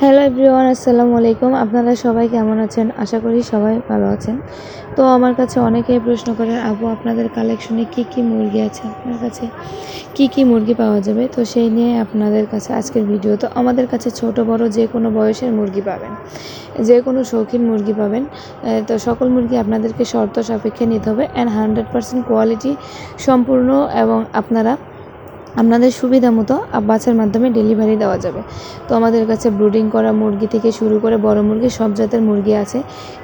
Hello everyone, আসসালামু আলাইকুম। আপনারা সবাই কেমন আছেন? আশা করি সবাই ভালো আছেন। তো আমার কাছে অনেকেই প্রশ্ন করেন, আপু, আপনাদের কালেকশনে কি কি মুরগি আছে? আপনার কাছে কি কি মুরগি পাওয়া যাবে? তো সেই নিয়ে আপনাদের কাছে আজকের ভিডিও। তো আমাদের কাছে ছোট, বড় যে কোনো বয়সের মুরগি পাবেন। যে কোনো শৌখিন মুরগি পাবেন। তো সকল মুরগি আপনাদেরকে শর্ত সাপেক্ষে নিতে হবে। অ্যান্ড হান্ড্রেড পার্সেন্ট কোয়ালিটি সম্পূর্ণ এবং আপনারা আপনাদের সুবিধা মতো বাসের মাধ্যমে ডেলিভারি দেওয়া যাবে। তো আমাদের কাছে ব্রুডিং করা মুরগি থেকে শুরু করে বড় মুরগি, সব জাতের মুরগি আছে।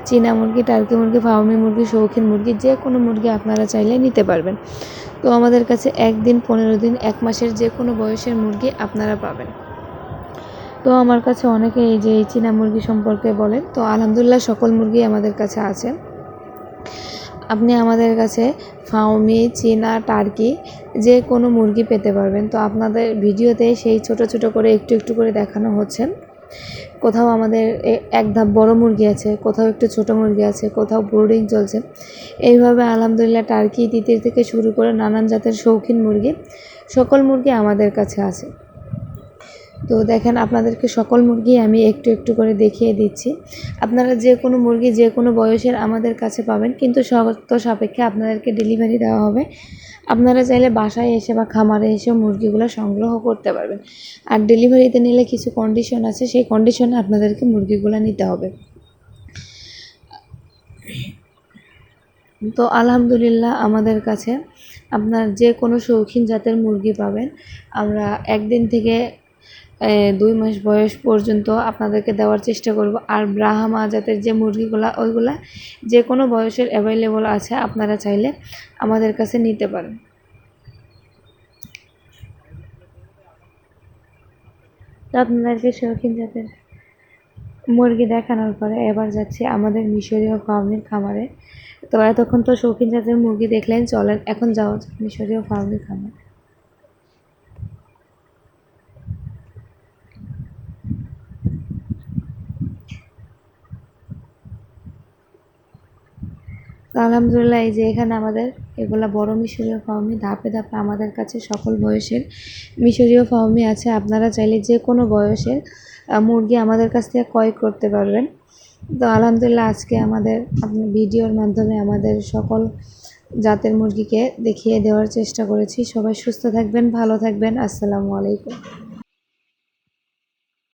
চীনা মুরগি টার্কি মুরগি ফার্মি মুরগি, শৌখিন মুরগি যে কোনো মুরগি আপনারা চাইলে নিতে পারবেন। তো আমাদের কাছে একদিন, পনেরো দিন, এক মাসের যে কোনো বয়সের মুরগি আপনারা পাবেন। তো আমার কাছে অনেকে এই যে এই চীনা মুরগি সম্পর্কে বলেন, তো আলহামদুলিল্লাহ সকল মুরগি আমাদের কাছে আছে। আপনি আমাদের কাছে ফাউমি চীনা, টার্কি যে কোনো মুরগি পেতে পারবেন। তো আপনাদের ভিডিওতে সেই ছোট ছোট করে একটু একটু করে দেখানো হচ্ছে। কোথাও আমাদের এক ধাপ বড় মুরগি আছে, কোথাও একটু ছোট মুরগি আছে, কোথাও ব্রুডিং চলছে। এইভাবে আলহামদুলিল্লাহ টার্কি, তিতির থেকে শুরু করে নানান জাতের শৌখিন মুরগি, সকল মুরগি আমাদের কাছে আছে। তো দেখেন আপনাদেরকে সকল মুরগি আমি একটু একটু করে দেখিয়ে দিচ্ছি। আপনারা যে কোনো মুরগি, যে কোনো বয়সের আমাদের কাছে পাবেন, কিন্তু শর্ত সাপেক্ষে আপনাদেরকে ডেলিভারি দেওয়া হবে। আপনারা চাইলে বাসায় এসে বা খামারে এসে মুরগিগুলো সংগ্রহ করতে পারবেন। আর ডেলিভারিতে নিলে কিছু কন্ডিশন আছে, সেই কন্ডিশনে আপনাদেরকে মুরগিগুলো নিতে হবে। তো আলহামদুলিল্লাহ আমাদের কাছে আপনার যে কোনো শৌখিন জাতের মুরগি পাবেন। আমরা একদিন থেকে দুই মাস বয়স পর্যন্ত আপনাদেরকে দেওয়ার চেষ্টা করব। আর ব্রাহ্মা জাতের যে মুরগিগুলা, ওইগুলা যে কোনো বয়সের অ্যাভেলেবল আছে, আপনারা চাইলে আমাদের কাছে নিতে পারেন। আপনাদেরকে শৌখিন জাতের মুরগি দেখানোর পরে এবার যাচ্ছি আমাদের মিশরীয় ফার্মের খামারে। তো এতক্ষণ তো শৌখিন জাতের মুরগি দেখলেন, চলেন এখন যাওয়া মিশরীয় ফার্মের খামারে। আলহামদুলিল্লাহ এই যে এখানে আমাদের এগুলা বড় মিশরীয় ফার্মি ধাপে ধাপে আমাদের কাছে সকল বয়সের মিশরীয় ফার্মি আছে। আপনারা চাইলে যে কোনো বয়সের মুরগি আমাদের কাছ থেকে ক্রয় করতে পারবেন। তো আলহামদুলিল্লাহ আজকে আমাদের আপনি ভিডিওর মাধ্যমে আমাদের সকল জাতের মুরগিকে দেখিয়ে দেওয়ার চেষ্টা করেছি। সবাই সুস্থ থাকবেন, ভালো থাকবেন। আসসালামু আলাইকুম।